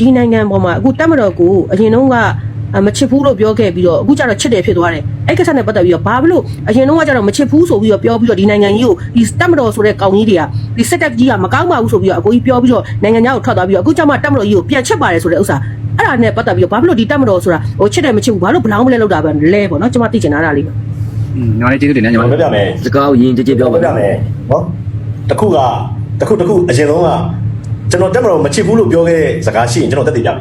ဒီနိုင်ငံပေါ်မှာအခုတက်မတော်ကိုအရင်တုန်းကမချစ်ဘူးလို့ပြောခဲ့ပြီးတော့အခုကျတော့ချစ်တယ်ဖြစ်သွားတယ်အဲ့ကိစ္စနဲ့ပတ်သက်ပြီးတော့ဘာလို့အရင်တုန်းကကျတော့မချစ်ဘူးဆိုပြီးတော့ပြောပြီးတော့ဒီနိုင်ငံကြီးကိုဒီတက်မတော်ဆိုတဲ့ကောင်ကြီးတွေကဒီစစ်တပ်ကြီးကမကောင်းပါဘူးဆိုပြီးတော့အကိုကြီးပြောပြီးတော့နိုင်ငံသားကိုထွက်သွားပြီးတော့အခုကျမှတက်မတော်ကြီးကိုပြန်ချစ်ပါတယ်ဆိုတဲ့ဥစ္စာအဲ့ဒါနဲ့ပတ်သက်ပြီးတော့ဘာလို့ဒီတက်မတော်ဆိုတာဟိုချစ်တယ်မချစ်ဘူးဘာလို့ဘလောင်းမလဲလောက်တာပဲလဲပေါ့နော်ကျွန်မသိချင်တာဒါလေးပဲอืมညီမလေးကျေးဇူးတင်တယ်ညီမကျွန်လေးတော်ပြောပြမယ်စကားကိုယဉ်ကျေးကျေးပြောပါပြောပြမယ်နော်တခုကတခုတခုအရင်ဆုံးက ကျွန်တော်တက်မတော်မချစ်ဘူးလို့ပြောခဲ့တဲ့စကားရှိရင်ကျွန်တော်တက်တည်ပြမယ်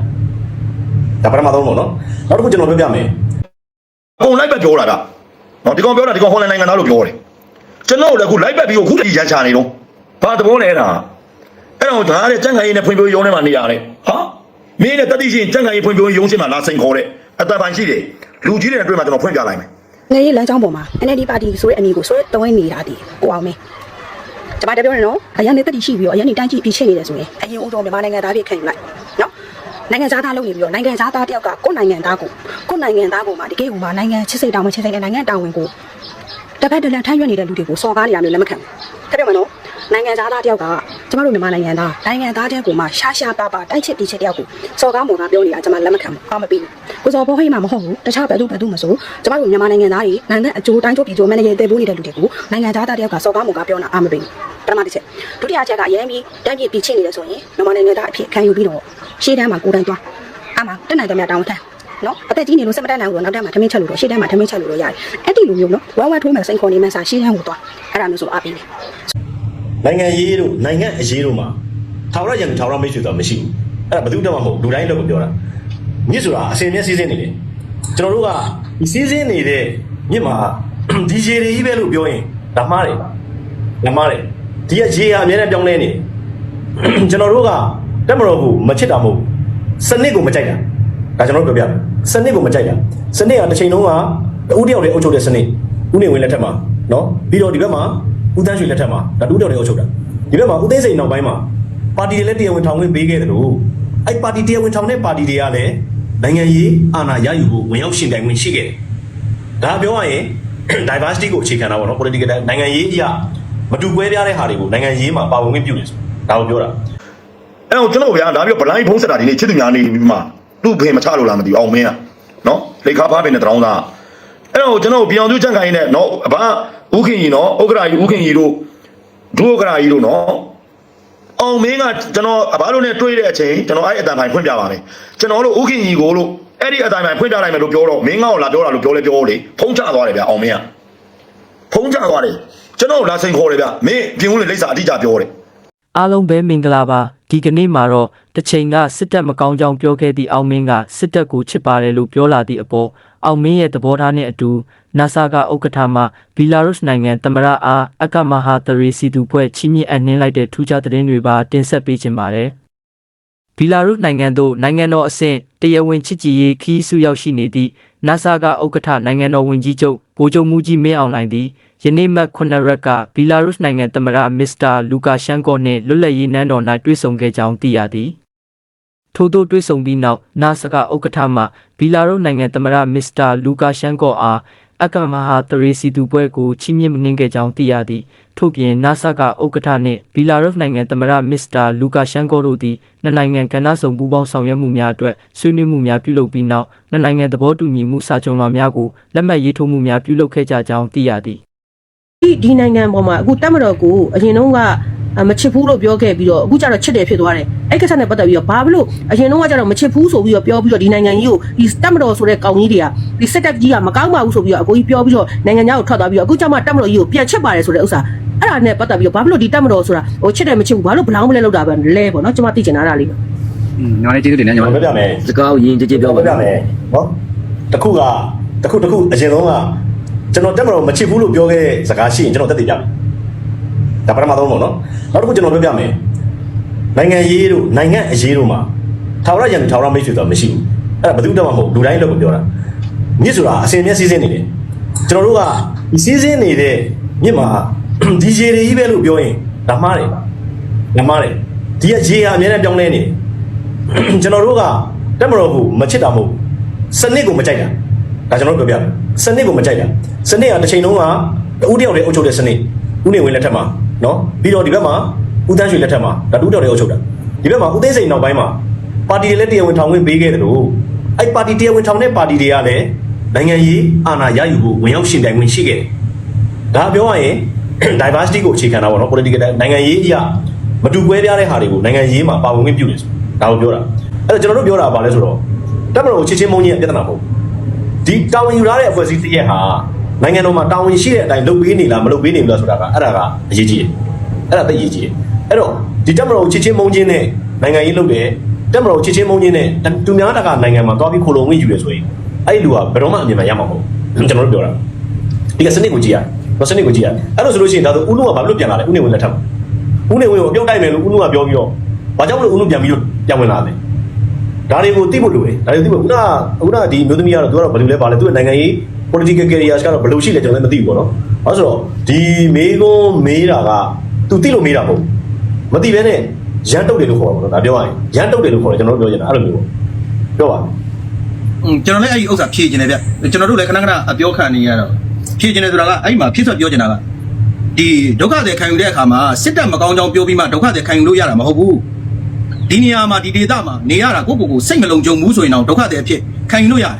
ဒါပထမဆုံးပေါ့နော်နောက်တစ်ခုကျွန်တော်ပြောပြမယ်အကုန်လိုက်ပဲပြောတာကနော်ဒီကောင်ပြောတာဒီကောင်ဟောလန်နိုင်ငံသားလို့ပြောတယ်ကျွန်တော်လည်းအခုလိုက်ပဲပြီးခုတည်းရန်ချနေတော့ဘာသဘောလဲတာအဲ့တော့ဒါတဲ့ကြံ့ခိုင်ရေးနဲ့ဖွံ့ဖြိုးရေးရုံးထဲမှာနေရတယ်ဟာမင်းနဲ့တတိရှင်ကြံ့ခိုင်ရေးဖွံ့ဖြိုးရေးရုံးစင်မှာလာစိန်ခေါ်တဲ့အတပိုင်းရှိတယ်လူကြီးတွေနဲ့တွေ့မှကျွန်တော်ဖွင့်ပြလိုက်မယ်ငယ်ရေးလမ်းကြောင်းပေါ်မှာ NLD ပါတီဆိုတဲ့အမည်ကိုဆိုရဲတွဲနေတာဒီကိုအောင်မင်း ကျွန်မတပြောနေနော်အရင်နေတက်တီရှိပြီးတော့အရင်နေတန်းကြည့်ပြီးရှင်းနေတယ်ဆိုရင်အရင်ဦးတော်မြန်မာနိုင်ငံသားဖြစ်ခံယူလိုက်နော်နိုင်ငံသားသားလုပ်နေပြီးတော့နိုင်ငံသားသားတယောက်ကကိုယ်နိုင်ငံသားကိုကိုယ်နိုင်ငံသားကိုမှတကယ်ကိုမှနိုင်ငံချစ်စိတ်တောင်းမချစ်စိတ်နဲ့နိုင်ငံတာဝန်ကိုတစ်ဖက်တစ်လက်ထမ်းရွက်နေတဲ့လူတွေကိုစော်ကားနေရမျိုးလက်မခံဘူးတပြည့်မနော်နိုင်ငံသားသားတယောက်က ကျမတို့မြန်မာနိုင်ငံသားနိုင်ငံသားတယောက်ကိုမှရှားရှားပါပါတိုက်ချစ်တီချစ်တယောက်ကိုစော်ကားမော်ကားပြောနေတာကျမလက်မခံဘူးအားမပေးဘူးကိုစော်ဘောဟိမှမဟုတ်ဘူးတခြားဘယ်သူဘယ်သူမဆိုကျမတို့မြန်မာနိုင်ငံသားတွေနိုင်ငံအကျိုးတိုင်းကျိုးပြည်ကျိုးမန်နေဂျာတည်ဖို့နေတဲ့လူတွေကိုနိုင်ငံသားသားတယောက်ကစော်ကားမော်ကားပြောနေတာအားမပေးဘူးပထမတစ်ချက်ဒုတိယချက်ကအရင်ပြီးတန်းပြည့်ပြီးချစ်နေတယ်ဆိုရင်မြန်မာနိုင်ငံသားအဖြစ်ခံယူပြီးတော့ရှေ့တန်းမှာကိုယ်တိုင်သွားအားမတက်နိုင်တယ်များတောင်းထမ်းနော်အသက်ကြီးနေလို့စက်မတတ်နိုင်ဘူးတော့နောက်တန်းမှာထမင်းချက်လို့တော့ရှေ့တန်းမှာထမင်းချက်လို့တော့ရတယ်အဲ့ဒီလိုမျိုးနော်ဝမ်းဝမ်းထိုးမယ်စိန်ခေါ်နေမှစားရှေ့တန်းကိုသွားအဲ့ဒါမျိုးဆိုအားပေးတယ် နိုင်ငံရေးတို့နိုင်ငံအရေးတို့မှာထာဝရရန်ထာဝရမိတ်ဆွေဆိုတာမရှိဘူးအဲ့ဒါဘယ်သူမှမဟုတ်လူတိုင်းလို့ပြောတာမြစ်ဆိုတာအစင်မြက်စီးစင်းနေတယ်ကျွန်တော်တို့ကဒီစီးစင်းနေတဲ့မြစ်မှာဒီရေတွေကြီးပဲလို့ပြောရင်ဒါမှားတယ်ဒါမှားတယ်ဒီကရေဟာအများနဲ့ပြောင်းလဲနေတယ်ကျွန်တော်တို့ကတက်မတော်ကိုမချစ်တာမဟုတ်ဘူးစနစ်ကိုမကြိုက်တာဒါကျွန်တော်တို့ပြောပြမယ်စနစ်ကိုမကြိုက်တာစနစ်ကတစ်ချိန်လုံးကဦးတယောက်တည်းအုပ်ချုပ်တဲ့စနစ်ဦးနေဝင်လက်ထက်မှာနော်ပြီးတော့ဒီဘက်မှာ ဦးတန်းရွှေလက်ထက်မှာဒါတူတယောက်တည်းအုပ်ချုပ်တာဒီဘက်မှာဦးသိန်းစိန်နောက်ပိုင်းမှာပါတီတွေလည်းတရားဝင်ထောင်ခွင့်ပေးခဲ့တယ်လို့အဲ့ပါတီတရားဝင်ထောင်တဲ့ပါတီတွေကလည်းနိုင်ငံရေးအာဏာရယူဖို့ဝင်ရောက်ရှင်ပြိုင်ခွင့်ရှိခဲ့တယ်ဒါပြောရရင် diversity ကိုအခြေခံတာပေါ့နော် political နိုင်ငံရေးအရာမတူကွဲပြားတဲ့ဟာတွေကိုနိုင်ငံရေးမှာပါဝင်ခွင့်ပြုတယ်ဆိုဒါကိုပြောတာအဲ့တော့ကျွန်တော်ဗျာဒါပြီးတော့ဗလိုင်းဖုံးဆက်တာဒီနေ့ချစ်သူများနေပြီးမှသူ့ဖေမချလို့လားမသိဘူးအောင်မင်းอ่ะနော်လေခါဖားပင်နဲ့တရောင်းသားအဲ့တော့ကျွန်တော်ပြောင်သူကြံ့ခိုင်းနဲ့နော်အဘ ဥခင်ကြီးနော်ဥက္ကရာကြီးဥခင်ကြီးတို့ဒုဥက္ကရာကြီးတို့နော်အောင်မင်းကကျွန်တော်အဘလို့နဲ့တွေ့တဲ့အချိန်ကျွန်တော်အဲ့အတန်ပိုင်းဖွင့်ပြပါမယ်ကျွန်တော်တို့ဥခင်ကြီးကိုလို့အဲ့ဒီအတန်ပိုင်းဖွင့်ပြလိုက်မယ်လို့ပြောတော့မင်းကောလာပြောတာလို့ပြောလဲပြောလေဖုံးချသွားတယ်ဗျအောင်မင်းကဖုံးချသွားတယ်ကျွန်တော်လာစိန်ခေါ်တယ်ဗျမင်းပြင်ဦးလေလိပ်စာအတိအကျပြောတယ် အားလုံးပဲမင်္ဂလာပါဒီကနေ့မှာတော့တစ်ချိန်ကစစ်တပ်မကောင်းကြောင်ပြောခဲ့သည့်အောင်မင်းကစစ်တပ်ကိုချစ်ပါတယ်လို့ပြောလာသည့်အပေါ်အောင်မင်းရဲ့သဘောထားနဲ့အတူ NASA ကဥက္ကဋ္ဌမှဘီလာရုစ်နိုင်ငံသမ္မတအားအကမဟာတရီစီသူဖွဲ့ချီးမြှင့်အပ်နှင်းလိုက်တဲ့ထူးခြားသတင်းတွေပါတင်ဆက်ပေးခြင်းပါတယ်ဘီလာရုစ်နိုင်ငံသို့နိုင်ငံတော်အဆင့်တရားဝင်ချစ်ကြည်ရေးခီးစုရောက်ရှိနေသည့် NASA ကဥက္ကဋ္ဌနိုင်ငံတော်ဝန်ကြီးချုပ်ဗိုလ်ချုပ်မူကြီးမင်းအောင်လှိုင်သည် ယနေ့မှ9ရက်ကဘီလာရုစ်နိုင်ငံသမ္မတမစ္စတာလူကာရှန်ကိုနှင့်လွတ်လပ်ရေးနန်းတော်၌တွေ့ဆုံခဲ့ကြောင်းသိရသည်ထို့သောတွေ့ဆုံပြီးနောက် NASA ကဥက္ကဋ္ဌမှဘီလာရုစ်နိုင်ငံသမ္မတမစ္စတာလူကာရှန်ကိုအားအကမဟာတရီစီသူပွဲကိုချီးမြှင့်နှင်းခဲ့ကြောင်းသိရသည်ထို့ပြင် NASA ကဥက္ကဋ္ဌနှင့်ဘီလာရုစ်နိုင်ငံသမ္မတမစ္စတာလူကာရှန်ကိုတို့သည်နှစ်နိုင်ငံကဏ္ဍဆောင်ပူးပေါင်းဆောင်ရွက်မှုများအတွက်ဆွေးနွေးမှုများပြုလုပ်ပြီးနောက်နှစ်နိုင်ငံသဘောတူညီမှုစာချုပ်များကိုလက်မှတ်ရေးထိုးမှုများပြုလုပ်ခဲ့ကြကြောင်းသိရသည် ဒီဒီနိုင်ငံပေါ်မှာအခုတက်မတော်ကိုအရင်တုန်းကမချစ်ဘူးလို့ပြောခဲ့ပြီးတော့အခုကျတော့ချစ်တယ်ဖြစ်သွားတယ်အဲ့ကိစ္စနဲ့ပတ်သက်ပြီးတော့ဘာလို့အရင်တုန်းကကျတော့မချစ်ဘူးဆိုပြီးတော့ပြောပြီးတော့ဒီနိုင်ငံကြီးကိုဒီတက်မတော်ဆိုတဲ့ကောင်ကြီးတွေကဒီစစ်တပ်ကြီးကမကောင်းပါဘူးဆိုပြီးတော့အကိုကြီးပြောပြီးတော့နိုင်ငံသားကိုထွက်သွားပြီးတော့အခုကျမှတက်မတော်ကြီးကိုပြန်ချစ်ပါတယ်ဆိုတဲ့ဥစ္စာအဲ့ဒါနဲ့ပတ်သက်ပြီးတော့ဘာလို့ဒီတက်မတော်ဆိုတာဟိုချစ်တယ်မချစ်ဘူးဘာလို့ဘလောင်းမလဲလောက်တာပဲလဲပေါ့နော်ကျွန်မသိချင်တာဒါလေးပဲอืมညီမလေးကျေးဇူးတင်တယ်ညီကျွမန်လေးတော်ပြောပြမယ်စကားကိုယဉ်ကျေးကျေးပြောပါပြောပြမယ်နော်တခုကတခုတခုအရင်ဆုံးက ကျွန်တော်တက်မတော်မချစ်ဘူးလို့ပြောခဲ့တဲ့စကားရှိရင်ကျွန်တော်တက်တည်ပြမယ်ဒါပထမဆုံးပေါ့နော်နောက်တစ်ခုကျွန်တော်ပြောပြမယ်နိုင်ငံရေးတို့နိုင်ငံအရေးတို့မှာထာဝရရန်ထာဝရမိတ်ဆွေဆိုတာမရှိဘူးအဲ့ဒါဘယ်သူမှမဟုတ်လူတိုင်းလို့ပြောတာမြစ်ဆိုတာအစင်မြက်စီးစင်းနေတယ်ကျွန်တော်တို့ကဒီစီးစင်းနေတဲ့မြစ်မှာဒီရေတွေကြီးပဲလို့ပြောရင်ဒါမှားတယ်ဒါမှားတယ်ဒီကရေဟာအများနဲ့ပြောင်းလဲနေတယ်ကျွန်တော်တို့ကတက်မတော်ကိုမချစ်တာမဟုတ်ဘူးစနစ်ကိုမကြိုက်တာ ဒါကျွန်တော်တို့ပြောပြမယ်စနစ်ကိုမကြိုက်တာစနစ်ကတစ်ချိန်လုံးကဦးတယောက်တည်းအုပ်ချုပ်တဲ့စနစ်ဦးနေဝင်လက်ထက်မှာနော်ပြီးတော့ဒီဘက်မှာဦးတန်းရွှေလက်ထက်မှာဒါတူးတယောက်တည်းအုပ်ချုပ်တာဒီဘက်မှာဦးသိန်းစိန်နောက်ပိုင်းမှာပါတီတွေလည်းတရားဝင်ထောင်ခွင့်ပေးခဲ့တယ်လို့အဲ့ပါတီတရားဝင်ထောင်တဲ့ပါတီတွေကလည်းနိုင်ငံရေးအာဏာရယူဖို့ဝင်ရောက်ရှင်ပြိုင်ခွင့်ရှိခဲ့တယ်ဒါပြောရရင် diversity ကိုအခြေခံတာပေါ့နော် political နိုင်ငံရေးအရာမတူကွဲပြားတဲ့ဟာတွေကိုနိုင်ငံရေးမှာပါဝင်ခွင့်ပြုတယ်ဆိုဒါကိုပြောတာအဲ့တော့ကျွန်တော်တို့ပြောတာကဘာလဲဆိုတော့တက်မတော်ချစ်ချင်းမုန်းကြီးရဲ့ပြဿနာမဟုတ်ဘူး ဒီတာဝန်ယူထားတဲ့အဖွဲ့အစည်းတစ်ရက်ဟာနိုင်ငံတော်မှာတာဝန်ရှိတဲ့အတိုင်းလုပ်ပေးနေလားမလုပ်ပေးနေဘူးလားဆိုတာကအဲ့ဒါကအရေးကြီးတယ်အဲ့ဒါသိအရေးကြီးတယ်အဲ့တော့ဒီတက်မတော်ချစ်ချင်းမုန်းချင်းနဲ့နိုင်ငံရေးလုပ်တယ်တက်မတော်ချစ်ချင်းမုန်းချင်းနဲ့သူများတကာနိုင်ငံမှာသွားပြီးခိုလုံဝင်ယူရဆိုရင်အဲ့ဒီလူကဘယ်တော့မှအမြင်မှရမှာမဟုတ်ဘူးကျွန်တော်တို့ပြောတာဒီကစနစ်ကိုကြည့်ရမစနစ်ကိုကြည့်ရအဲ့လိုဆိုလို့ရှိရင်ဒါဆိုဦးနုကဘာလို့ပြန်လာလဲဦးနေဝင်လက်ထက်မှာဦးနေဝင်ကိုအပြုတ်တိုက်မယ်လို့ဦးနုကပြောပြီးတော့ဘာကြောင့်မလို့ဦးနုပြန်ပြီးတော့ပြန်ဝင်လာလဲ ဒါတွေကိုသိဖို့လိုတယ်ဒါတွေသိဖို့ခုနကခုနကဒီမျိုးသမီးကတော့သူကတော့ဘယ်လိုလဲပါလဲသူကနိုင်ငံရေး political careers ကတော့ဘယ်လိုရှိလဲကျွန်တော်လည်းမသိဘူးပေါ့နော်အဲဆိုတော့ဒီမေးခွန်းမေးတာက तू သိလို့မေးတာမဟုတ်မသိဘဲနဲ့ရန်တုတ်တယ်လို့ခေါ်တာပေါ့နော်ဒါပြောရရင်ရန်တုတ်တယ်လို့ခေါ်တယ်ကျွန်တော်တို့ပြောချင်တာအဲ့လိုမျိုးပေါ့ပြောပါ อืมကျွန်တော်လည်းအဲ့ဒီဥစ္စာဖြည့်ကျင်တယ်ဗျကျွန်တော်တို့လည်းခဏခဏအပြောခံနေရတော့ဖြည့်ကျင်တယ်ဆိုတာကအဲ့ဒီမှာဖြည့်ဆွတ်ပြောကျင်တာကဒီဒုက္ခတွေခံယူတဲ့အခါမှာစစ်တပ်မကောင်းကြောင်းပြောပြီးမှဒုက္ခတွေခံယူလို့ရတာမဟုတ်ဘူး ဒီနေရာမှာဒီဒေသမှာနေရတာကိုယ့်ကိုယ်ကိုစိတ်မလုံခြုံဘူးဆိုရင်တော့ဒုက္ခတွေအဖြစ်ခံယူလို့ရတယ်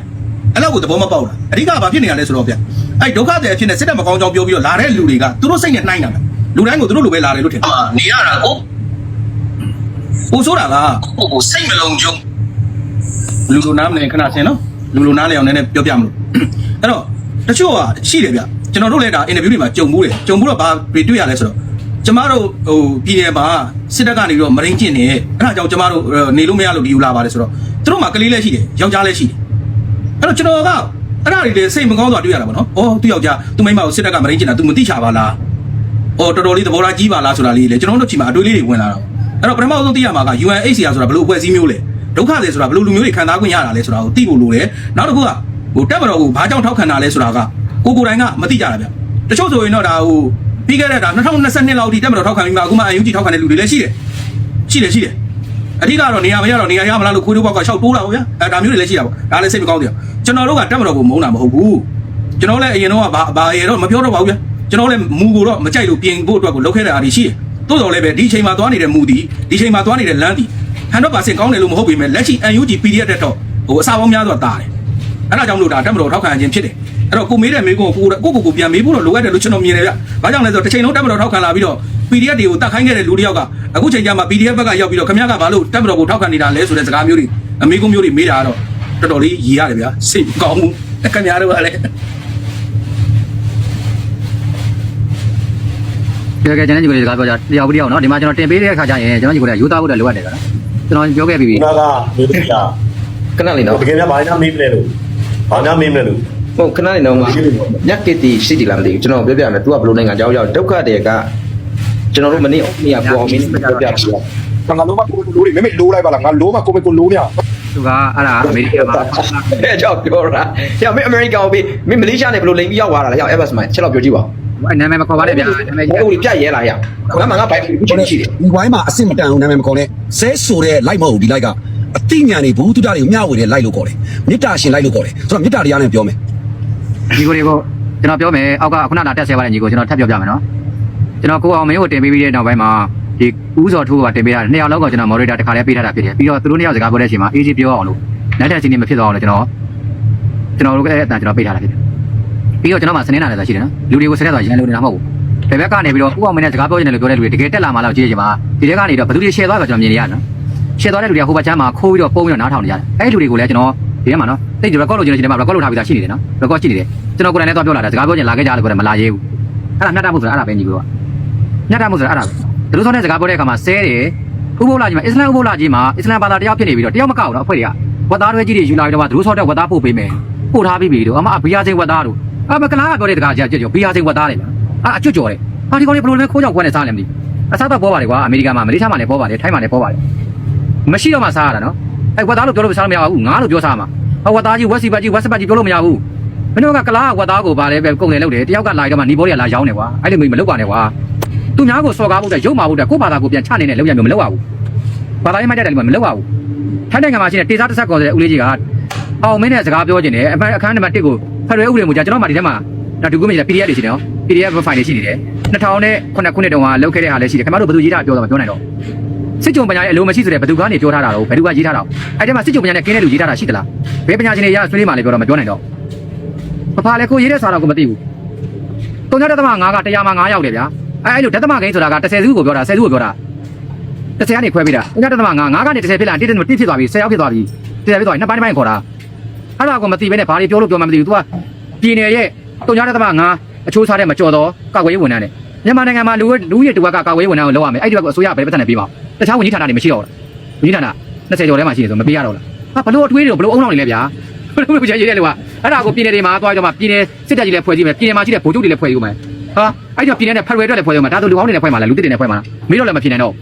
အဲ့လောက်ကိုသဘောမပေါက်တာအဓိကကဘာဖြစ်နေရလဲဆိုတော့ဗျအဲ့ဒုက္ခတွေအဖြစ်နဲ့စစ်တပ်မကောင်းကြောင်းပြောပြီးတော့လာတဲ့လူတွေကသူတို့စိတ်နဲ့နှိုင်းတာပဲလူတိုင်းကိုသူတို့လိုပဲလာတယ်လို့ထင်တယ်နေရတာကိုဟိုဆိုတာကကိုယ့်ကိုယ်ကိုစိတ်မလုံခြုံလူလိုနားမလဲခဏဆင်နော်လူလိုနားလဲအောင်နည်းနည်းပြောပြမလို့အဲ့တော့တချို့ကရှိတယ်ဗျကျွန်တော်တို့လည်းဒါအင်တာဗျူးတွေမှာကြုံမှုတယ်ကြုံမှုတော့ဘာတွေတွေ့ရလဲဆိုတော့ ကျမတို့ဟိုပြည်နယ်မှာစစ်တပ်ကနေပြီးတော့မရင်းကျင်နေအဲ့ဒါကြောင့်ကျမတို့နေလို့မရလို့ဒီယူလာပါတယ်ဆိုတော့သူတို့မှာကလေးလည်းရှိတယ်ယောက်ျားလည်းရှိတယ်အဲ့တော့ကျွန်တော်ကအဲ့ဒါတွေလည်းစိတ်မကောင်းစွာတွေ့ရတာပေါ့နော်အော်သူယောက်ျားသူမိန်းမကိုစစ်တပ်ကမရင်းကျင်တာ तू မသိချပါလားအော်တော်တော်လေးသဘောထားကြီးပါလားဆိုတာလေးလေကျွန်တော်တို့ချိန်မှာအတွေးလေးတွေဝင်လာတော့အဲ့တော့ပထမဆုံးသိရမှာက UNHCR ဆိုတာဘယ်လိုအဖွဲ့အစည်းမျိုးလဲဒုက္ခတွေဆိုတာဘယ်လိုလူမျိုးတွေခံစားခွင့်ရတာလဲဆိုတာကိုသိဖို့လိုတယ်နောက်တစ်ခုကဟိုတက်မတော်ကိုဘာကြောင့်ထောက်ခံတာလဲဆိုတာကကိုကိုယ်တိုင်ကမသိကြတာဗျတချို့ဆိုရင်တော့ဒါဟို ပြီးခဲ့တဲ့ဒါ2022လောက်ထိတက်မတော်ထောက်ခံပြီးမှအခုမှအယူကြီးထောက်ခံတဲ့လူတွေလည်းရှိတယ်ရှိတယ်ရှိတယ်အဓိကတော့နေရာမရတော့နေရာရမလားလို့ခွေးတို့ဘောက်ကရှောက်တိုးတာပေါ့ဗျာအဲဒါမျိုးတွေလည်းရှိတာပေါ့ဒါလည်းစိတ်မကောင်းသေးဘူးကျွန်တော်တို့ကတက်မတော်ကိုမုန်းတာမဟုတ်ဘူးကျွန်တော်လည်းအရင်တော့ကဘာဘာရေတော့မပြောတော့ပါဘူးဗျာကျွန်တော်လည်းမူကိုတော့မကြိုက်လို့ပြင်ဖို့အတွက်ကိုလုပ်ခဲ့တဲ့အားဒီရှိတယ်တိုးတော်လည်းပဲဒီအချိန်မှာသွားနေတဲ့မူဒီဒီအချိန်မှာသွားနေတဲ့လမ်းဒီ100%ကောင်းတယ်လို့မဟုတ်ပေမဲ့လက်ရှိ UNG PDF တက်တော့ဟိုအစာပေါင်းများစွာတာတယ်အဲ့ဒါကြောင့်မလို့ဒါတက်မတော်ထောက်ခံခြင်းဖြစ်တယ် အဲ့တော့ကိုမေးတဲ့မေးခွန်းကိုကိုကိုကိုပြန်မေးဖို့တော့လိုအပ်တယ်လို့ကျွန်တော်မြင်တယ်ဗျ။ဘာကြောင့်လဲဆိုတော့တစ်ချိန်လုံးတက်မတော်ထောက်ခံလာပြီးတော့ PDF တွေကိုတတ်ခိုင်းခဲ့တဲ့လူတစ်ယောက်ကအခုချိန်ကျမှ PDF ဘက်ကရောက်ပြီးတော့ခမရကဘာလို့တက်မတော်ကိုထောက်ခံနေတာလဲဆိုတဲ့စကားမျိုးတွေအမေးခွန်းမျိုးတွေမေးတာကတော့တော်တော်လေးရည်ရတယ်ဗျာ။စိတ်မကောင်းဘူး။ခင်ဗျားတို့ကလည်းကဲကဲကျွန်တော်ညီကိုလေးစကားပြောကြတရားဘူးတရားနော်ဒီမှာကျွန်တော်တင်ပေးတဲ့အခါကျရင်ကျွန်တော်ညီကိုလေးယူသားဖို့လည်းလိုအပ်တယ်ကွာနော်ကျွန်တော်ပြောခဲ့ပြီးပြီခုနကမျိုးသမီးကခဏလေးနော်တကယ်များဘာညာမေးမလဲလို့ဘာညာမေးမလဲလို့ ဟုတ်ခဏလေးနော်ငါညက်ကတီရှိတယ်လားမသိဘူးကျွန်တော်ပြောပြမယ် तू ကဘယ်လိုနိုင်ငံကြောင်းရောက်ဒုက္ခတွေကကျွန်တော်တို့မနေ့နေ့ကပေါ်အောင်မင်းပြောပြပြငါလုံးမကိုလိုးတွေမမေလိုးလိုက်ပါလားငါလိုးမကိုမေကိုလိုးမြသူကအဲ့ဒါအမေရိကန်မှာအဲကြောက်ပြောတာညမင်းအမေရိကန်ကိုပြီးမင်းမလေးရှားနဲ့ဘယ်လိုလိမ်ပြီးရောက်သွားတာလဲရောက် Evers မှာချက်တော့ပြောကြည့်ပါအဲ့နာမည်မခေါ်ပါနဲ့ဗျာနာမည်ဘယ်လိုပြရဲလာရငါမှငါဘိုင်ခုချင်းရှိတယ်ဒီဝိုင်းမှာအစ်စ်မတန်အောင်နာမည်မခေါ်နဲ့ဆဲဆိုတဲ့ light မဟုတ်ဘူးဒီ light ကအတိညာနေဘူးတူတာတွေကိုမျှဝေတဲ့ light လို့ခေါ်တယ်မေတ္တာရှင် light လို့ခေါ်တယ်ဆိုတော့မေတ္တာတရားနဲ့ပြောမယ် ညီကိုလေးကိုကျွန်တော်ပြောမယ်အောက်ကခုနကတက်ဆဲပါတဲ့ညီကိုကျွန်တော်ထပ်ပြောပြမယ်နော်ကျွန်တော်ကိုအောင်မင်းကိုတင်ပေးပြီးတဲ့နောက်ပိုင်းမှာဒီဦးစောထိုးကတင်ပေးတာနှစ်ယောက်လောက်ကကျွန်တော် moderator တစ်ခါလေးပေးထားတာဖြစ်တယ်ပြီးတော့သူတို့နှစ်ယောက်စကားပြောတဲ့အချိန်မှာ AG ပြောအောင်လို့လက်ထက်စီနေမဖြစ်သွားအောင်လို့ကျွန်တော်ကျွန်တော်တို့ကအဲ့အတန်ကျွန်တော်ပေးထားတာဖြစ်တယ်ပြီးတော့ကျွန်တော်မှစနေနာလည်းရှိတယ်နော်လူတွေကိုစနေသွားရန်လို့နေတာမဟုတ်ဘူးဘယ်ဘက်ကနေပြီးတော့ဦးအောင်မင်းနဲ့စကားပြောနေတယ်လို့ပြောတဲ့လူတွေတကယ်တက်လာမှတော့ကြည့်ရချိန်မှာဒီထဲကနေတော့ဘယ်သူတွေ share သွားပါကျွန်တော်မြင်နေရနော် share သွားတဲ့လူတွေကဟိုဘက်ချမ်းမှာခိုးပြီးတော့ပုံပြီးတော့နားထောင်နေကြတယ်အဲ့ဒီလူတွေကိုလည်းကျွန်တော် ဒီထဲမှာနော်တိတ် record လုပ်ချင်တဲ့ချိန်မှာ record လုပ်ထားပြီးသားရှိနေတယ်နော် record ရှိနေတယ်ကျွန်တော်ကိုယ်တိုင်လည်းသွားပြောလာတာစကားပြောချင်လာခဲ့ကြတယ်ကိုယ်တိုင်မလာရဲဘူးအဲ့ဒါမျှတမှုဆိုတာအဲ့ဒါပဲညီကိုကမျှတမှုဆိုတာအဲ့ဒါပဲဒီလိုဆိုတဲ့စကားပြောတဲ့အခါမှာဆဲတယ်ဥပုပ်လာကြီးမှာအစ္စလမ်ဥပုပ်လာကြီးမှာအစ္စလမ်ဘာသာတရားဖြစ်နေပြီးတော့တရားမကောက်တော့အဖွဲ့တွေကဝတ်သားတွေကြီးတွေယူလာပြီးတော့ဒရုဆော့တဲ့ဝတ်သားပို့ပေးမယ်ပို့ထားပြီးပြီတို့အမဘီယာစိန်ဝတ်သားတို့အမကလားပြောတဲ့တကားကြီးကြွကြော်ဘီယာစိန်ဝတ်သားတယ်ဗျအာအကျွတ်ကြော်တယ်ဟာဒီကောင်လေးဘယ်လိုလဲခိုးကြောင်ကွက်နဲ့စားလဲမသိအစားတော့ပေါ်ပါတယ်ကွာအမေရိကန်မှာမလေးရှားမှာလည်းပေါ်ပါတယ်ထိုင်းမှာလည်းပေါ်ပါတယ်မရှိတော့မှစားရတာနော် အဲဝက်သားလို့ပြောလို့စားလို့မရဘူးငါလို့ပြောစားမှာဟောဝက်သားကြီးဝက်စီပတ်ကြီးဝက်စပတ်ကြီးပြောလို့မရဘူးမင်းတို့ကကလားဝက်သားကိုဗာလဲပဲကုန်တယ်လို့တယ်တယောက်ကလာတော့မှနီဘောတွေကလာရောင်းတယ်ကွာအဲ့လိုမျိုးမလုပ်ပါနဲ့ကွာသူများကိုစော်ကားဖို့တဲ့ရုပ်မာဖို့တဲ့ကိုယ့်ဘာသာကိုပြန်ချနေတဲ့လောက်ရမျိုးမလုပ်ရဘူးဘာသာရေးမိုက်တဲ့တယ်မလုပ်ရဘူးထိုင်းနိုင်ငံမှာရှိတဲ့တေစားတစ်ဆက်ကော်တဲ့ဦးလေးကြီးကအောင်မင်းနဲ့စကားပြောခြင်းတယ်အမှန်အခန်းနံပါတ်1ကိုဖရယ်ဥပဒေမူကြကျွန်တော်မှဒီထဲမှာဒါဒုက္ကမကြီး PDF တွေရှိတယ်နော် PDF file တွေရှိနေတယ်2009ခုနှစ်တုန်းကလောက်ခဲ့တဲ့ဟာလည်းရှိတယ်ခင်ဗျားတို့ဘယ်သူရေးတာပြောတော့မပြောနိုင်တော့ စစ်ကြုံပညာရဲ့အလိုမရှိဆိုတဲ့ဘယ်သူကနေပြောထားတာတော့ဘယ်သူကရေးထားတာအဲ့ဒီမှာစစ်ကြုံပညာနဲ့ကင်းတဲ့လူရေးထားတာရှိသလားဘယ်ပညာရှင်တွေရဆွေးနွေးမှလည်းပြောတော့မပြောနိုင်တော့မဖာလည်းကိုရေးတဲ့စာတော့ကိုမသိဘူးတုံညတသမ9ကတရားမှာ9ရောက်တယ်ဗျာအဲ့အဲ့လိုဓသမကိန်းဆိုတာက30စုကိုပြောတာ10စုကိုပြောတာ30ကနေခွဲပေးတာတုံညတသမ9 9ကနေ30ဖြစ်လာ1တက်1ဖြစ်သွားပြီ10ရောက်ဖြစ်သွားပြီ10ဖြစ်သွားပြီနှစ်ပိုင်းတစ်ပိုင်းခေါ်တာအဲ့ဒါကိုမသိဘဲနဲ့ဘာတွေပြောလို့ပြောမှမသိဘူး तू ကပြည်နယ်ရဲ့တုံညတသမ9အချိုးစားတဲ့မကြော်တော့ကောက်ဝေးဝန်ထမ်းတယ် မြန်မာနိုင်ငံမှာလူလူရည်တူကကောက်ဝေးဝန်ထမ်းကိုလုပ်ရမယ်အဲ့ဒီဘက်ကအစိုးရဘယ်ပတ်သက်နေပေးမှာတခြားဝန်ကြီးဌာနတွေမရှိတော့ဘူးလားဝန်ကြီးဌာန20ကျော်ထဲမှာရှိနေဆိုမပေးရတော့လားဟာဘလို့အထွေးတွေဘလို့အုံနောက်နေလဲဗျာဘလို့ဘယ်ရေးရဲလို့ကအဲ့ဒါကိုပြည်နယ်တွေမှာသွားကြမှာပြည်နယ်စစ်တပ်ကြီးလည်းဖွဲ့စည်းမယ်ပြည်နယ်မှာရှိတဲ့ဗိုလ်ချုပ်တွေလည်းဖွဲ့စည်းဦးမယ်ဟာအဲ့ဒီပြည်နယ်နဲ့ဖက်ဒရယ်အတွက်လည်းဖွဲ့စည်းဦးမယ်ဒါဆိုလူကောင်းတွေလည်းဖွဲ့မှာလားလူတစ်တွေလည်းဖွဲ့မှာလားမေးတော့လည်းမဖြစ်နိုင်တော့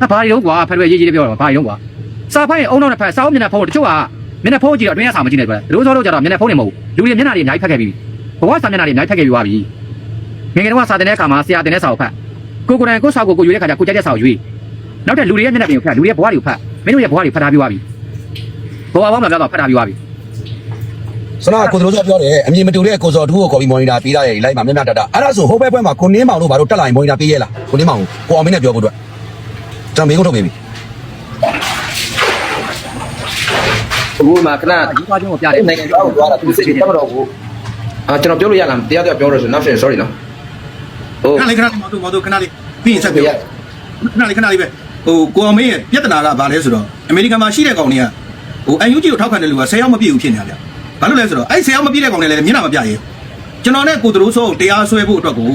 ဟာဘာတွေတော့ကွာဖက်ဒရယ်ရေးရေးလေးပြောတော့ဘာတွေတော့ကွာစာဖိုင်းအုံနောက်နဲ့ဖက်စာအုပ်မျက်နှာဖုံးတချို့ကမျက်နှာဖုံးကြည့်တော့အတွင်းကစာမကြည့်နိုင်ဘူးလူစောလို့ကြတော့မျက်နှာဖုံးနေမဟုတ်လူတွေမျက်နှာတွေအများကြီးဖက်ခဲ့ပြီဘဝစာမျက်နှာတွေအများကြီးဖက်ခဲ့ပြီးသွားပြီ ငယ်ငယ်တော့စာတင်တဲ့အခါမှာဆရာတင်တဲ့စာကိုဖတ်ကိုကိုယ်တိုင်ကိုစာကိုကိုရွေးတဲ့ခါကျကိုကြိုက်တဲ့စာကိုရွေးနောက်တဲ့လူတွေရဲ့မျက်နှာပြင်ကိုဖတ်လူတွေရဲ့ဘဝတွေကိုဖတ်မင်းတို့ရဲ့ဘဝတွေဖတ်ထားပြီးသွားပြီဘဝဘောင်းမှာပြောတော့ဖတ်ထားပြီးသွားပြီစနာကိုတို့ဆိုပြောတယ်အမြင်မတူတဲ့ကိုစော်တူကိုခေါ်ပြီးမော်နီတာပေးရတယ်လိုက်မှာမျက်နှာတတအဲ့ဒါဆိုဟိုဘက်ဘက်မှာကိုနင်းမောင်တို့ဘာလို့တက်လာရင်မော်နီတာပေးရဲလားကိုနင်းမောင်ကိုအောင်မင်းနဲ့ပြောဖို့အတွက်ကျွန်တော်မင်းကိုထုတ်ပေးပြီအခုမှခဏဒီသွားချင်းကိုပြတယ်နိုင်ငံကျောင်းကိုသွားတာသူစစ်တက်မတော်ဘူးအာကျွန်တော်ပြောလို့ရလားတရားတရားပြောလို့ဆိုနောက်ဆိုရင် sorry နော်ဟုတ် ခဏလေးခဏလေးမတော်မတော်ခဏလေးပြီးရင်ဆက်ပြောခဏလေးခဏလေးပဲဟိုကိုအောင်မင်းရဲ့ပြဿနာကဘာလဲဆိုတော့အမေရိကန်မှာရှိတဲ့ကောင်တွေကဟို UNG ကိုထောက်ခံတဲ့လူက10ယောက်မပြည့်ဘူးဖြစ်နေတာဗျဘာလို့လဲဆိုတော့အဲ့10ယောက်မပြည့်တဲ့ကောင်တွေလည်းမျက်နှာမပြရဲကျွန်တော်နဲ့ကိုသူတို့ဆိုတရားစွဲဖို့အတွက်ကို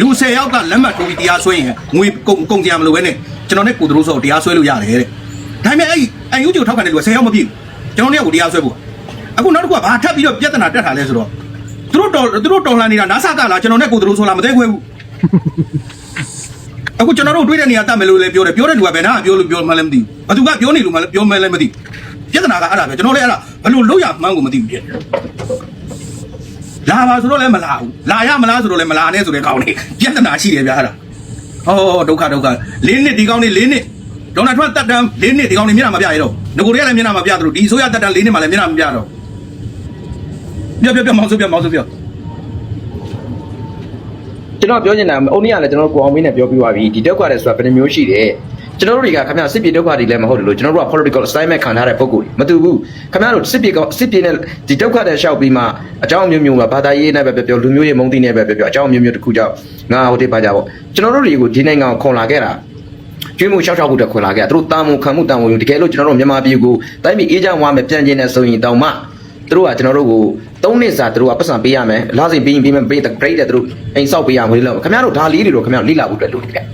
လူ10ယောက်ကလက်မှတ်ထိုးပြီးတရားစွဲရင်ငွေကုန်ကုန်ကြမလို့ပဲနဲ့ကျွန်တော်နဲ့ကိုသူတို့ဆိုတရားစွဲလို့ရတယ်တဲ့ဒါပေမဲ့အဲ့ UNG ကိုထောက်ခံတဲ့လူက10ယောက်မပြည့်ဘူးကျွန်တော်နဲ့ကိုတရားစွဲဖို့အခုနောက်တစ်ခုကဘာထပ်ပြီးတော့ပြဿနာတက်တာလဲဆိုတော့သူတို့တော်သူတို့တော်လှန်နေတာနားဆကလားကျွန်တော်နဲ့ကိုသူတို့ဆိုလားမသိခွဲဘူး အခုကျွန်တော်တို့တွေ့တဲ့နေရာတတ်မယ်လို့လည်းပြောတယ်ပြောတဲ့လူကဘယ်နာကပြောလို့ပြောမှလည်းမသိဘူးဘသူကပြောနေလို့မှလည်းပြောမှလည်းမသိဘူးပြဿနာကအဲ့ဒါပဲကျွန်တော်လည်းအဲ့ဒါဘယ်လိုလုပ်ရမှန်းကိုမသိဘူးပြလာပါဆိုတော့လည်းမလာဘူးလာရမလားဆိုတော့လည်းမလာနဲ့ဆိုတဲ့ကောင်းနေပြဿနာရှိတယ်ဗျာအဲ့ဒါဟောဒုက္ခဒုက္ခလေးနှစ်ဒီကောင်းနေလေးနှစ်ဒေါ်နယ်ထရန့်တက်တန်းလေးနှစ်ဒီကောင်းနေမျက်နှာမပြရတော့ငကိုတွေကလည်းမျက်နှာမပြသလိုဒီအစိုးရတက်တန်းလေးနှစ်မှလည်းမျက်နှာမပြတော့ပြပြပြမောင်ဆိုပြမောင်ဆိုပြ ကျွန်တော်ပြောနေတာအုံနီကလည်းကျွန်တော်ကိုအောင်မင်းနဲ့ပြောပြသွားပြီဒီဒုက္ခတွေဆိုတာဘယ်နှမျိုးရှိတယ်ကျွန်တော်တို့တွေကခင်ဗျာစစ်ပြေဒုက္ခတွေလည်းမဟုတ်တယ်လို့ကျွန်တော်တို့က political assignment ခံထားတဲ့ပုံကိုယ်မတူဘူးခင်ဗျားတို့စစ်ပြေကစစ်ပြေနဲ့ဒီဒုက္ခတွေရှောက်ပြီးမှအကြောင်းအမျိုးမျိုးမှာဘာသာရေးနဲ့ပဲပြောပြောလူမျိုးရေးမုန်းတီးနဲ့ပဲပြောပြောအကြောင်းအမျိုးမျိုးတစ်ခုကြောင့်ငါဟိုတိပါကြပေါ့ကျွန်တော်တို့တွေကိုဒီနိုင်ငံကိုခွန်လာခဲ့တာကျွေးမှုရှောက်ရှောက်မှုတက်ခွန်လာခဲ့တာသူတို့တာမှုခံမှုတန်မှုယူတကယ်လို့ကျွန်တော်တို့မြန်မာပြည်ကိုတိုင်းပြည်အေးချမ်းဝါမယ်ပြန်ကျင်နေဆိုရင်တောင်မှသူတို့ကကျွန်တော်တို့ကို သုံးနှစ်စာသူတို့ကပတ်စံပေးရမယ်လာစဉ်ပေးရင်ပေးမယ်ပေးတဲ့ break တဲ့သူတို့အိမ်ဆောက်ပေးရမယ်လို့ခင်ဗျားတို့ဒါလေးတွေတော့ခင်ဗျားတို့လိလာဖို့အတွက်လုပ်နေတယ်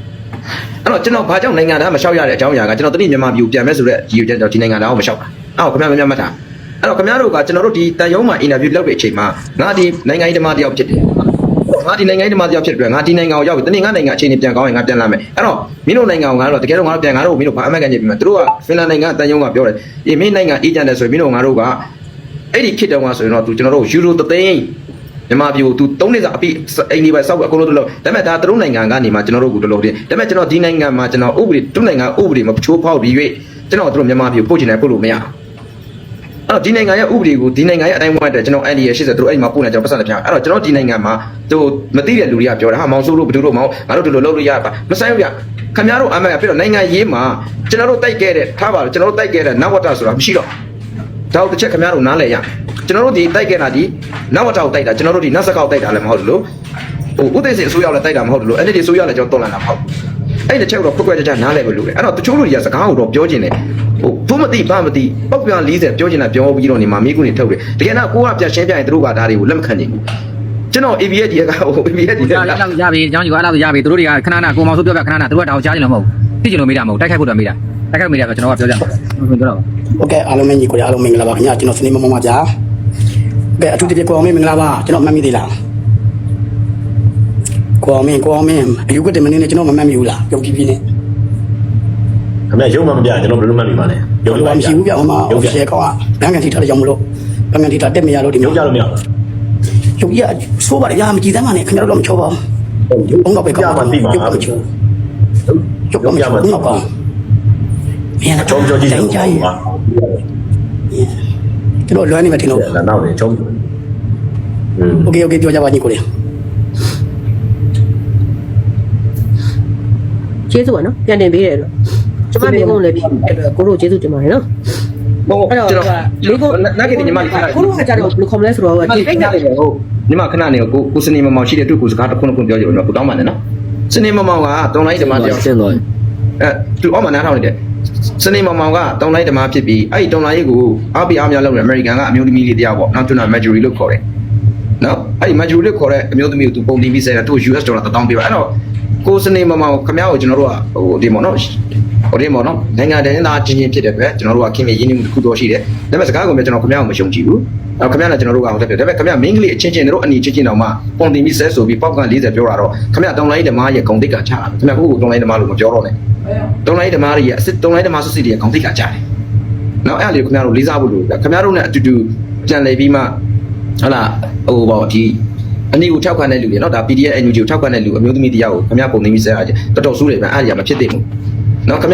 အဲ့တော့ကျွန်တော်ဘာကြောင့်နိုင်ငံသားမလျှောက်ရတဲ့အကြောင်းအရာကကျွန်တော်တတိမြန်မာပြည်ကိုပြန်မဲ့ဆိုတဲ့ရည်ရွယ်ချက်ကြောင့်ဒီနိုင်ငံသားကိုမလျှောက်တာအဲ့တော့ခင်ဗျားမများမှတ်တာအဲ့တော့ခင်ဗျားတို့ကကျွန်တော်တို့ဒီတန်ယုံမှာအင်တာဗျူးလုပ်တဲ့အချိန်မှာငါဒီနိုင်ငံရေးဓမ္မတယောက်ဖြစ်တယ်ငါဒီနိုင်ငံရေးဓမ္မတယောက်ဖြစ်တဲ့အတွက်ငါဒီနိုင်ငံကိုရောက်ပြီတနေ့ငါနိုင်ငံအခြေအနေပြန်ကောင်းရင်ငါပြန်လာမယ်အဲ့တော့မင်းတို့နိုင်ငံကိုငါတို့တကယ်တော့ငါတို့ပြန်ငါတို့မင်းတို့ဘာအမှတ်ကန်ကြည့်ပြီမယ်သူတို့ကဖင်လန်နိုင်ငံတန်ယုံကပြောတယ်အေးမင်းနိုင်ငံအေဂျင့်တယ်ဆိုရင်မင်းတို့ငါတို့က အဲ့ဒီခေတ်တုန်းကဆိုရင်တော့သူကျွန်တော်တို့ယူရိုသသိန်းမြန်မာပြည်ကိုသူ၃နှစ်စာအပြည့်အိမ်ဒီပဲစောက်အကုန်လုံးတလို့ဒါပေမဲ့ဒါသူတို့နိုင်ငံကနေမှကျွန်တော်တို့ကိုတလို့တင်ဒါပေမဲ့ကျွန်တော်ဒီနိုင်ငံမှာကျွန်တော်ဥပဒေသူနိုင်ငံဥပဒေမချိုးဖောက်ပြီး၍ကျွန်တော်တို့မြန်မာပြည်ကိုပို့ချင်တယ်ပို့လို့မရဘူးအဲ့တော့ဒီနိုင်ငံရဲ့ဥပဒေကိုဒီနိုင်ငံရဲ့အတိုင်းဝတ်တဲ့ကျွန်တော် NDA 80သူတို့အဲ့မှာပို့နေကျွန်တော်ပတ်စံတစ်ပြားအဲ့တော့ကျွန်တော်ဒီနိုင်ငံမှာသူမသိတဲ့လူတွေကပြောတာဟာမောင်ဆိုးလို့ဘယ်သူတို့မောင်ငါတို့ဒီလိုလုပ်လို့ရပါမဆိုင်ဘူးဗျခင်ဗျားတို့အမှန်ကပြတော့နိုင်ငံရေးမှာကျွန်တော်တို့တိုက်ခဲ့တဲ့ထားပါတော့ကျွန်တော်တို့တိုက်ခဲ့တဲ့နဝတ္တဆိုတာမရှိတော့ ဒါတို့တစ်ချက်ခင်ဗျားတို့နားလည်ရကျွန်တော်တို့ဒီတိုက်ခဲ့တာဒီနဝတ္တကိုတိုက်တာကျွန်တော်တို့ဒီနတ်စကောက်တိုက်တာလည်းမဟုတ်ဘူးလို့ဟိုဥသိစိန်အစိုးရလည်းတိုက်တာမဟုတ်ဘူးလို့အဲ့ဒီအစိုးရလည်းကျွန်တော်တော်လန်တာမဟုတ်ဘူးအဲ့ဒီတစ်ချက်တော့ခွက်ခွက်ကြကြနားလည်ပဲလို့လေအဲ့တော့တချို့လူတွေကစကားကိုတော့ပြောချင်တယ်ဟိုဘုမသိဘာမသိပောက်ပြန်40ပြောချင်တာပြောပြီးတော့နေမှာမိကုနေထုတ်တယ်တကယ်တော့ကိုကပြန်ရှင်းပြရင်သူတို့ကဒါတွေကိုလက်မခံနိုင်ဘူးကျွန်တော် ABS ဒီကဟို ABS ဒီကအဲ့လောက်ရပြီအကြောင်းကြီးကအဲ့လောက်ရပြီသူတို့တွေကခဏခဏကိုမောင်ဆိုပြောပြခဏခဏသူတို့ကတောင်ကြားကြလို့မဟုတ်သိကြလို့မေးတာမဟုတ်တိုက်ခိုက်ဖို့တော့မေးတာ တိုက်ခိုက်မေးတာကကျွန်တော်ကပြောကြမှာဟုတ်ကဲ့တော့ โอเคအားလုံးမင်ကြီးကိုအားလုံးမင်္ဂလာပါခင်ဗျာကျွန်တော်စနေမမမကြာโอเคအထူးသဖြင့်ကိုအောင်မင်းမင်္ဂလာပါကျွန်တော်မှတ်မိသေးလားကိုအောင်မင်းကိုအောင်မင်းအယူကတည်းမနေနဲ့ကျွန်တော်မမှတ်မိဘူးလားပြုံးကြည့်ပြီးနေ ခင်ဗျရုပ်မှမပြကျွန်တော်ဘယ်လိုမှတ်မိပါနဲ့ ရုပ်မရှိဘူးပြဟိုမှာ ရုပ်ပြ official ကောက်ကဘန်ကန်ထိထားတဲ့ကြောင့်မလို့ဘန်ကန်ထိထားတက်မရလို့ဒီ ရုပ်ကြလို့မရဘူး ရုပ်ကြီးကဆိုးပါတယ်ရာမကြည့်သမ်းပါနဲ့ခင်ဗျားတို့တော့မချောပါဘူးဘုံတော့ပဲကောက်ပါရုပ်ကမချောရုပ်ကမချောဘုံ တော့ကောင်းမြန်တော့ ချုံကြောကြည့် တိုင်းကြရကျွန်တော်လွမ်းနေမှထင်လို့ လာနောက်နေချုံอืม โอเคโอเคပြောကြပါညီကိုလေး ကျေးဇူးပါနော်ပြန်တင်ပေးတယ်လို့ ကျမမိကုန်းလည်းပြီးအဲ့တော့ကိုတို့ကျေးဇူးတင်ပါတယ်နော် ဟုတ် အဲ့တော့ ကျွန်တော် မိကုန်း နားကညီမလေးခဏ ကိုတို့ကကြတော့ဘယ်လိုခေါ်မလဲဆိုတော့ ဒီ ဒီ ခဏလေးပဲဟုတ်ညီမခဏနေကိုကိုစနေမမောင်ရှိတဲ့သူကိုစကားတစ်ခုနှစ်ခုပြောကြပါဦးကိုတောင်းပါနဲ့နော်စနေမမောင်ကတုံလိုက်ဓမ္မတယောက် ဆင်းသွား အဲသူအောက်မှာနားထောင်နေတယ် စနေမောင်မောင်ကတောင်လိုက်ဓမ္မဖြစ်ပြီးအဲ့ဒီတောင်လိုက်ကိုအားပေးအားများလုပ်တဲ့အမေရိကန်ကအမျိုးသမီးလေးတရားပေါ့နောက်ကျွန်တော်မက်ဂျူရီလို့ခေါ်တယ်နော်အဲ့ဒီ major လို့ခေါ်တဲ့အမျိုးသမီးကိုသူပုံတင်ပြီးဆက်တာသူ US ဒေါ်လာ1000ပေးပါအဲ့တော့ကိုစနေမမောင်ခင်ဗျားကိုကျွန်တော်တို့ကဟိုဒီမော်နော်ဟိုဒီမော်နော်နိုင်ငံတန်းသားချင်းချင်းဖြစ်တဲ့ပဲကျွန်တော်တို့ကခင်ဗျားရင်းနှီးမှုတစ်ခုတော့ရှိတယ်ဒါပေမဲ့စကားကိုလည်းကျွန်တော်ခင်ဗျားကိုမယုံကြည်ဘူးအဲ့ခင်ဗျားလည်းကျွန်တော်တို့ကဟိုတက်တယ်ဒါပေမဲ့ခင်ဗျား main ကလေးအချင်းချင်းတို့အနေချင်းချင်းတော့မှပုံတင်ပြီးဆက်ဆိုပြီးပေါက်က40ပြောတာတော့ခင်ဗျားတောင်းလိုက်ဓမ္မရဲ့ဂုံတိတ်ကချတာခင်ဗျားကိုကိုတောင်းလိုက်ဓမ္မလို့မပြောတော့နဲ့ တုံးလိုက်ဓမ္မတွေရဲ့အစစ်တုံးလိုက်ဓမ္မစစ်စစ်တွေရဲ့ခေါင်းသိက္ခာကြားတယ်။နောက်အဲ့ဒါလေးကိုခင်ဗျားတို့လေးစားဖို့လိုတယ်။ခင်ဗျားတို့နဲ့အတူတူပြန်လည်ပြီးမှဟုတ်လားဟိုပေါ့ဒီအနည်းကိုထောက်ခံတဲ့လူတွေနော်ဒါ PDF NUG ကိုထောက်ခံတဲ့လူအမျိုးသမီးတရားကိုခင်ဗျားပုံသိမ်းပြီးဆက်ရတယ်တော်တော်ဆိုးတယ်ဗျအဲ့ဒါကြီးမဖြစ်သင့်ဘူး။နော်ခင်ဗျား